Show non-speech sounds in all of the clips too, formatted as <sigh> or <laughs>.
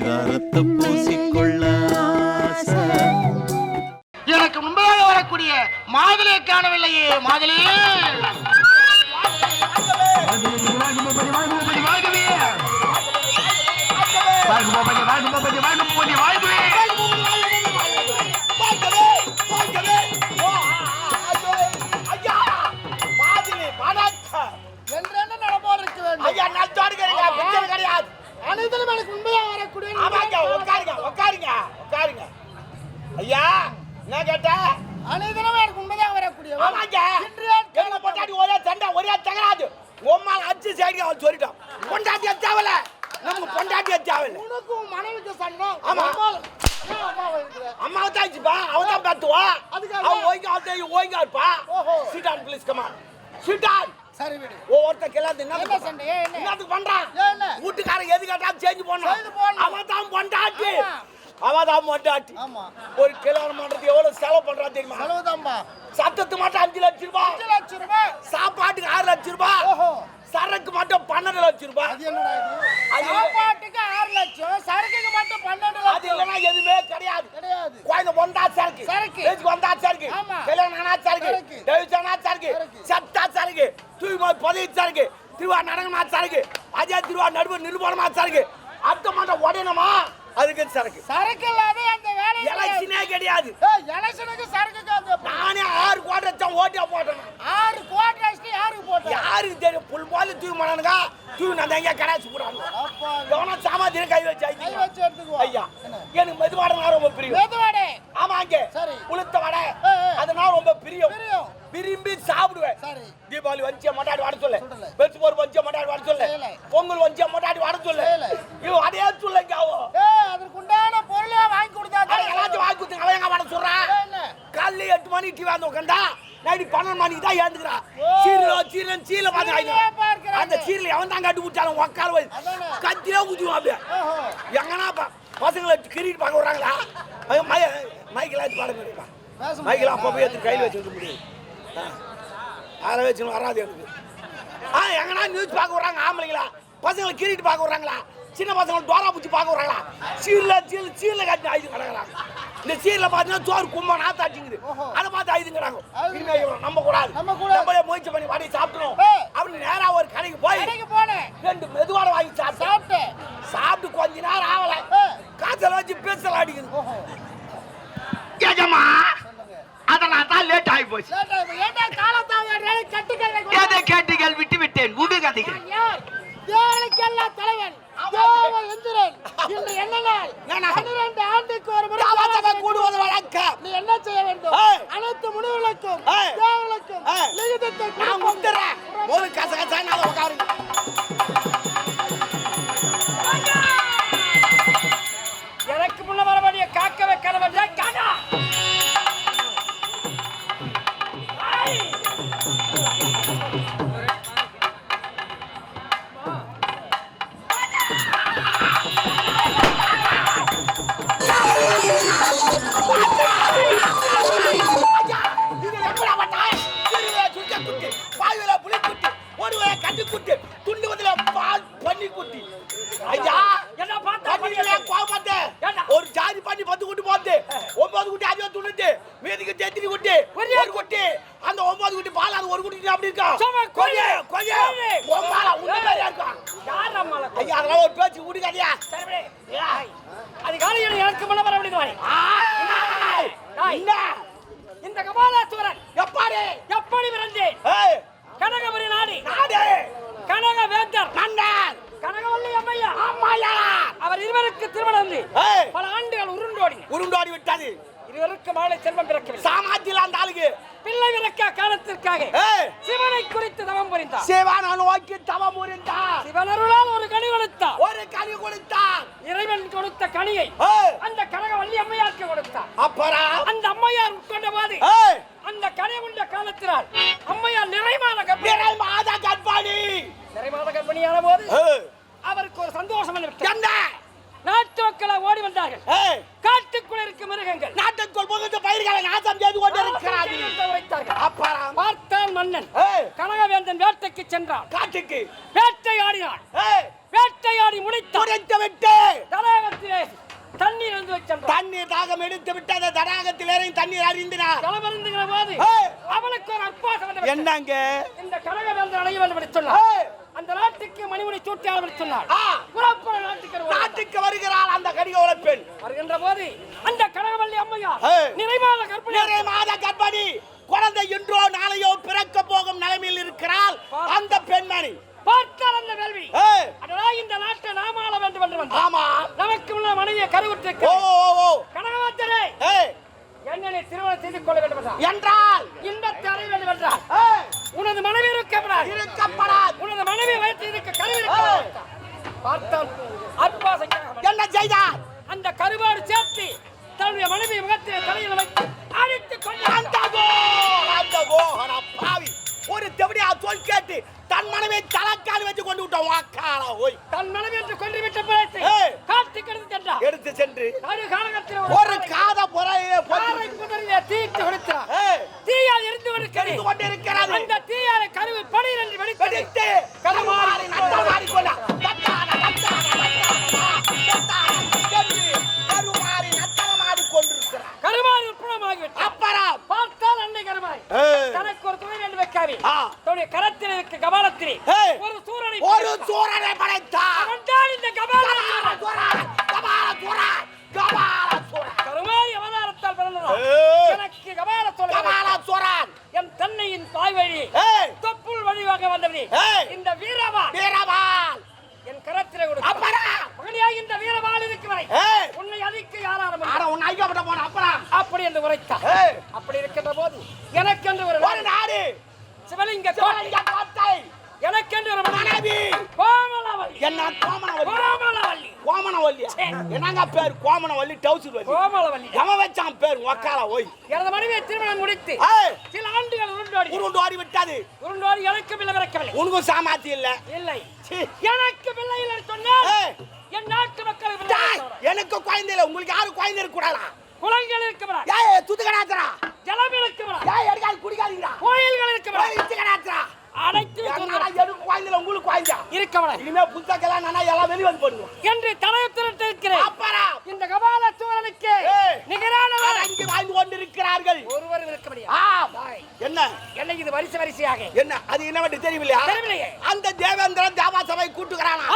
பரிதாரத்தை பூசிக்கொள்ள எனக்கு முன்பாக வரக்கூடிய மாதுளையை காணவில்லையே மாதுளை என்றென்ன அவன் சொல்லிட்டான் பொண்டாட்டிய தேவல. நமக்கு பொண்டாட்டிய தேவல. உனக்கும் மனைவிக்கு சண்டை ஆமா. அம்மாவை- தான் வச்சுப்பா அவன் தான் பார்த்துவா? அவன் ஓய்ங்க அவன் ஓய்ங்க இருப்பா. சிட்டான் ப்ளீஸ் கமான் சிட்டான் சரி விடு. ஒவ்வொருத்த கிளாந்து என்ன சண்டை? என்னத்துக்கு பண்றான்? வீட்டுக்காரன் எது கேட்டாலும் செஞ்சு. அவன் தான் பொண்டாட்டி. அவன் தான் பொண்டாட்டி. ஒரு கல்யாணம் பண்றது எவ்வளவு செலவு பண்றான் தெரியுமா? செலவுதான்பா சத்தத்து மட்டும் அஞ்சு லட்சம் ரூபாய். அஞ்சு லட்சம் ரூபாய். சாப்பாட்டுக்கு ஆறு லட்சம் ரூபாய். ஓஹோ. சரக்கு மட்டும் பன்னெண்டு லட்சம் ரூபாய் அது என்னடா இது? அது- சாப்பாட்டுக்கு ஆறு லட்சம் சரக்குக்கு மட்டும் பன்னெண்டு அது லட்சம். இல்லைன்னா எதுவுமே கிடையாது. கிடையாது. குழந்தை வந்தா சரக்கு சரக்கு. பேச்சுக்கு வந்தா சரக்கு ஆமா. கல்யாணம் ஆனா சரக்கு சரக்கு. டெவிஷனா சரக்கு சரக்கு. சத்தா சரக்கு தூய்மை பதவி சரக்கு திருவா நடனமா சரக்கு அஜய் திருவா நடுவு நிருபணமா சரக்கு அடுத்த மாட்டம் உடையணுமா? அதுக்கு சரக்கு. சரக்கு இல்லாத அந்த வேலை எலெக்ஷனே கிடையாது. எலெக்ஷனுக்கு சரக்குக்கு அந்த நானே ஆறு கோட்டை தான் ஓட்டியா போட்டேன் ஆறு கோட்டை அடிச்சு யாருக்கு போட்ட யாருக்கு தூய் மணனுங்க தூய் நான் எங்க கடாச்சு போடுறாங்க அப்பா. எவனா சாமாத்திர கை வச்சு கை வச்சு எடுத்துக்குவா. ஐயா? எனக்கு மெதுவாடனா ரொம்ப பிரியம். மெதுவாடே. ஆமாங்க சரி. உளுத்த வடை. அதனால ரொம்ப பிரியம். விரும்பி சாப்பிடுவேன். சரி. தீபாவளி வஞ்சிய மட்டாடி வட சொல்லு. வெச்சு போர் வஞ்சிய மட்டாடி வட சொல்லு. பொங்கல் வஞ்சிய மட்டாடி வட சொல்லு. இவன் அதே சொல்லுங்க அவன் ஏ அதற்கு உண்டான பொருளை வாங்கி கொடுத்தா எல்லாத்தையும் வாங்கி கொடுத்து அவன் எங்க வட சொல்றான் காலைல எட்டு மணிக்கு வந்து உட்காந்தா நைட்டு பன்னெண்டு மணிக்கு தான் ஏந்துக்கிறான் சீரியல பார்த்து சீரியலே பார்க்கறாங்க. அந்த சீரியல் எவன் தான் கட்டி உட்கார வை அதானே. கத்திலே ஊதுவான் அப்படியே. எங்கன்னா பா- பசங்களை கிரிக்கெட் பார்க்க மை மைக்கில் வச்சு பாட முடியுமா பேச மைக்கில் அப்போ போய்? எடுத்து கையில் வச்சுக்க முடியும். யாரை வச்சு வராது எனக்கு. ஆ எங்கன்னா நியூஸ் பார்க்க வர்றாங்க ஆம்பளைங்களா? பசங்களை கிரிக்கெட் பார்க்க வர்றாங்களா சின்ன பசங்களை டோரா பூச்சி பார்க்க வர்றாங்களா சீரில் சீல் சீரில் கட்டி ஆயுதம் கிடக்குறாங்க. இந்த சீரில் பார்த்தீங்கன்னா சோறு கும்பா நாத்தாட்டிங்குது. அதை பார்த்து ஆயுதங்கிறாங்க ஆயுதம். இனிமே நம்ப கூடாது நம்ப கூடாது. நம்மளே முயற்சி பண்ணி வாடி சாப்பிடணும். ஏ. அப்படின்னு நேரா ஒரு கடைக்கு போய் போனேன். ரெண்டு மெதுவாட வாங்கி சாப்பிட்டேன். சாப்பிட்டு கொஞ்ச நேரம் ஆகல. காய்ச்சல் வச்சு பேசல அடிக்குது. சொல்லுங்க. அதனால தான் லேட் ஆகி போச்சு. கேட்டீர்கள் விட்டு விட்டேன்? விடு கதைகள் தலைவன்? தேவ எந்திரன். <laughs> இன்று என்ன நாள்? பன்னிரண்டு ஆண்டுக்கு ஒரு முறை கூடுவது வழக்கம். நீ என்ன செய்ய வேண்டும். அனைத்து முனிவர்களுக்கும். தேவர்களுக்கும் நான் ஒரு கச கசான உட்காருங்க. கட்டி குட்டி துண்டுவதில பால் பண்ணி குட்டி ஐயா என்ன பார்த்தா? பண்ணிகளே கோபத்தே? ஒரு ஜாதி பண்ணி பத்து குட்டி போட்டு ஒன்பது குட்டி அதுவே துணுட்டு மீதிக்கு தெத்திரி குட்டி ஒரு குட்டி. அந்த ஒன்பது குட்டி பால் அது ஒரு குட்டி அப்படி இருக்கா? கொய்ய, கொய்ய. ஒம்பால உன்ன மாதிரி இருக்கா? யார் ஐயா அதெல்லாம் ஒரு பேச்சு குடிக்காதியா அதிகாலையில் எனக்கு முன்ன வர ஆய்! என்ன? இந்த கபாலாசுவரன் எப்பாடி எப்படி பிறந்தேன் ஏய் கனகபுரி நாடி நாடு கனக வேந்தர் மன்னன் கனகவல்லி அம்மையா அம்மாயா அவர் இருவருக்கு திருமணம் பல ஆண்டுகள் உருண்டோடின உருண்டோடி விட்டது. இருவருக்கு மகளை செல்வம் பிறக்கவில்லை சாமாத்தில அந்த ஆளுக்கு. பிள்ளை பிறக்க காலத்திற்காக சிவனை குறித்து தவம் புரிந்தார். சிவன நோக்கி தவம் புரிந்தார். சிவனருளால் ஒரு கனி கொடுத்தார். ஒரு கனி கொடுத்தார். இறைவன் கொடுத்த கனியை அந்த கனகவல்லி அம்மையாருக்கு கொடுத்தார். அப்புறம் அந்த அம்மையார் உட்கொண்ட போது அந்த கனி உண்ட காலத்தினால் அம்மையார் நிறைமான கர்ப்பிணி. நிறை மாத கற்பாணி நிறைமான கர்ப்பிணியான போது அவருக்கு ஒரு சந்தோஷம். என்ன நாட்டு மக்களை ஓடி வந்தார்கள். ஏய்! காட்டுக்குள் இருக்கும் மிருகங்கள். நாட்டுக்குள் புகுந்து பயிர்களை நாசம் செய்து அப்புறம் பார்த்தான் மன்னன் கனகவேந்தன் வேட்டைக்கு சென்றான். காட்டுக்கு. வேட்டையாடினான் வேட்டையாடி முடித்தான். துடைத்து விட்டு. தடாகத்திலே தண்ணீர் தாகம் எடுத்து விட்டது தடாகத்தில் இறங்கி தண்ணீர் அறிந்தினார் களமருந்துகிற போது ஏய், அவளுக்கு ஒரு வந்து விட்டது. என்னங்க? இந்த கடகவேந்தர் அடைய வேண்டும் என்று சொன்னார் அந்த நாட்டுக்கு மணிமுடி சூட்டி ஆளும் என்று சொன்னார் புறப்பட நாட்டுக்கு வருகிறாள். அந்த கடிக பெண். வருகின்ற போது அந்த கடகவல்லி அம்மையா. நிறைவான கற்பனை நிறைய மாத கர்ப்பிணி குழந்தை இன்றோ நாளையோ பிறக்க போகும் நிலைமையில் இருக்கிறாள் அந்த பெண்மணி. பார்த்தால் அந்த வேள்வி. அடடா இந்த நாட்டை நாம ஆள வேண்டும் என்று வந்தார். ஆமா. நமக்கு உள்ள மனைவியை கருவுற்றிருக்க. ஓ, ஓ கடகவாத்தரே ஏய், என்னை திருமணம் செய்து கொள்ள வேண்டும் என்றால். இன்பத்தை அடைய வேண்டும் என்றார். ஏய், உனது மனைவி இருக்கப்படாது. இருக்கப்படாது. உனது மனைவி வயிற்று இருக்க கருவி இருக்க பார்த்தால் அற்பாசைக்காக என்ன செய்தார்? அந்த கருவாடு சேர்த்து தன்னுடைய மனைவி முகத்திலே தலையில் வைத்து அடித்துக் கொண்டு அந்த பாவி. ஒரு தெவடியா சொல் கேட்டு தன் மனைவி தலைக்கால் வச்சு கொண்டு விட்டோம் வாக்காள ஓய். தன் மனைவி என்று கொண்டு விட்ட பிறகு. காட்டி கெடுத்து சென்றார். எடுத்து சென்று ஒரு காத புறையே தீட்டு என்று உரைத்தார் அப்படி இருக்கின்ற போது எனக்கென்று ஒரு ஒரு நாடு. சிவலிங்க கோட்டை. எனக்கென்று ஒரு மனைவி. கோமலவல்லி. என்ன? கோமனவல்லி கோமலவல்லி. கோமனவல்லியா என்னங்க பேர்? கோமனவல்லி டவுசர் வல்லி கோமலவல்லி. எவன் வச்சான் பேர்? ஒக்கால ஓய். எனது மனைவியை திருமணம் முடித்து சில ஆண்டுகள் உருண்டோடி. உருண்டு ஓடி விட்டது. உருண்டோடி எனக்கு பிள்ளை பிறக்கவில்லை உனக்கும் சாமாத்தி இல்ல. இல்லை. எனக்கு பிள்ளை இல்லை சொன்னால் என் நாட்டு இல்லை. எனக்கு குழந்தை இல்ல. உங்களுக்கு யாரும் குழந்தை இருக்க கூடாதா குளங்கள் இருக்கிறா ஏய் துத்துக்கடாத்துறா ஜலம் இருக்கிறா ஏய் எடுக்காது குடிக்காதீங்கடா கோயில்கள் இருக்கிறா ஏய் இத்துக்கடாத்துறா அனைத்து என்னடா எனக்கு குழந்தை இல்ல உங்களுக்கு குழந்தை புத்தகெல்லாம் நானா எல்லாம் வெளிய வந்து பண்ணுவோம் என்று தலையத்திரட்டு இருக்கிறேன் அப்புறம் இந்த கபால சூழலுக்கு. நிகரானவர். அடங்கி வாழ்ந்து கொண்டிருக்கிறார்கள். ஒருவர் இருக்க முடியாது ஆம். என்ன? என்னை இது வரிசை வரிசையாக. என்ன? அது என்ன வேண்டி தெரியலையா தெரியவில்லையே. அந்த தேவேந்திரன் தேவா சபை கூட்டுகிறானா.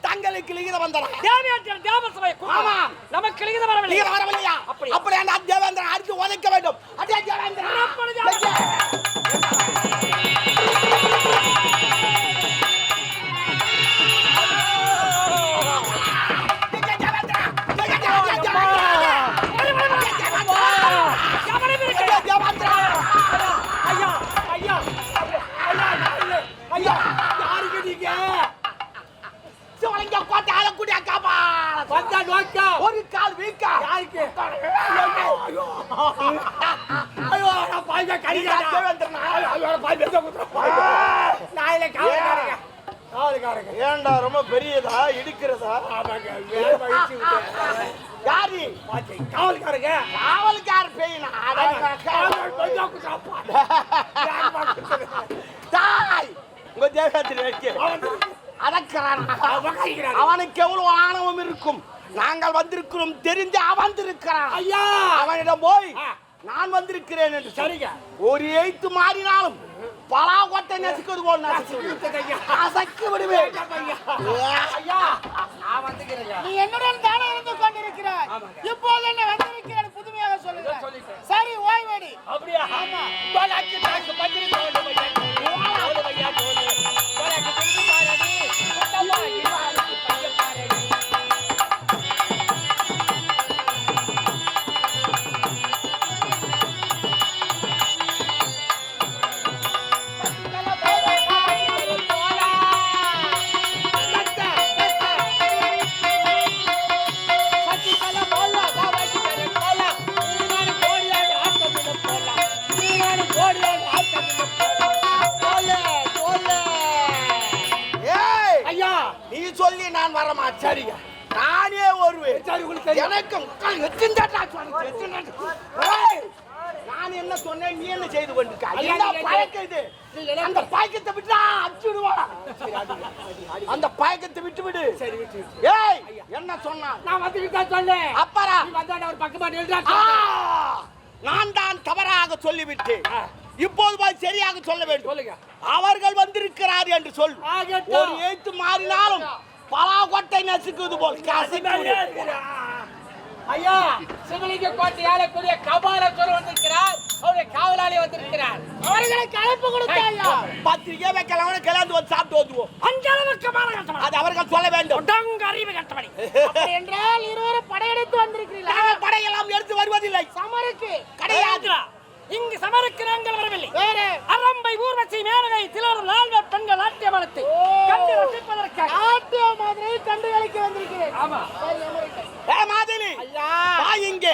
தங்களுக்கு லிகிதம் வந்தனா? தேவையாற்றல் தேவசபை ஆமாம். நமக்கு லிகிதம் வரவில்லை லிகிதம் வரவில்லையா அப்படி. அப்படி அந்த தேவேந்திரன் அடித்து உதைக்க வேண்டும். அடியா தேவேந்திரன். ஐயோ ஐயோ நான் பாய்ஞ்ச கடிக்காதா தேவேந்திரனா ஐயோ நான் இல்லை காவல்காரங்க காவல்காரங்க ஏன்டா ரொம்ப பெரியதா இடிக்கிறதா? ஆமாங்க விட்டேன் யாரு? பாத்தி காவல்காரங்க காவல்கார பேயினா தாய் உங்க தேகத்தில் வைக்க அவனுக்கு எவ்வளவு ஆணவம் இருக்கும் நாங்கள் வந்திருக்கிறோம் தெரிந்து அவன் இருக்கிறான். ஐயா! அவனிடம் போய். நான் வந்திருக்கிறேன் என்று சொல்லி சரிங்க. ஒரு எழுத்து மாறினாலும் பலா கொட்டை நசுக்கிறது போல் நசுக்கி விடுவேன். ஐயா. நான் நீ என்னுடன் தானே இருந்து கொண்டிருக்கிறாய். இப்போது என்ன வந்திருக்கிறேன் சரி உங்களுக்கு தெரியும் எத்தனை நான் என்ன சொன்னேன் நீ என்ன செய்து கொண்டிருக்க? பழக்கம் இது. அந்த பழக்கத்தை விட்டு அடிச்சுடுவா அந்த பழக்கத்தை விட்டு விடு. சரி விட்டு விட்டு. ஏய் என்ன சொன்னா? நான் வந்துட்டு தான் சொன்னேன். அப்பறா நீ வந்தாண்ட ஒரு பக்கமா நின்றா ஆ, நான் தான் தவறாக சொல்லிவிட்டு. இப்போது போய் சரியாக சொல்ல வேண்டும். சொல்லுங்க. அவர்கள் வந்திருக்கிறார் என்று சொல். ஒரு எழுத்து மாறினாலும் பலாகொட்டை நசுக்குது போல். ஐயா சிவலிங்க கோட்டையால கூடிய கபால சொல்ல வந்திருக்கிறார். அவருடைய காவலாளி வந்திருக்கிறார். அவர்களுக்கு அழைப்பு கொடுத்தாயா பத்திரிக்கை வைக்கலாம். கிளந்து வந்து சாப்பிட்டு வந்துவோம் அந்த அளவுக்கு அது அவர்கள் சொல்ல வேண்டும். உடங்க அறிவு <laughs> அப்படி என்றால் இருவரும் படையெடுத்து வந்திருக்கிறீர்களா? படையெல்லாம் எடுத்து வருவதில்லை. சமருக்கு. கிடையாது. இங்கு சமருக்கு நாங்கள் வரவில்லை. வேற. அரம்பை ஊர்வசி மேனகை திலர் நால்வர் பெண்கள் ஆட்டியமனத்தை ஓ. கண்டு ரசிப்பதற்காக. நாட்டிய மாதிரி கண்டுகளிக்க வந்திருக்கிறேன். ஆமா. மாதிரி ஐயா. இங்க.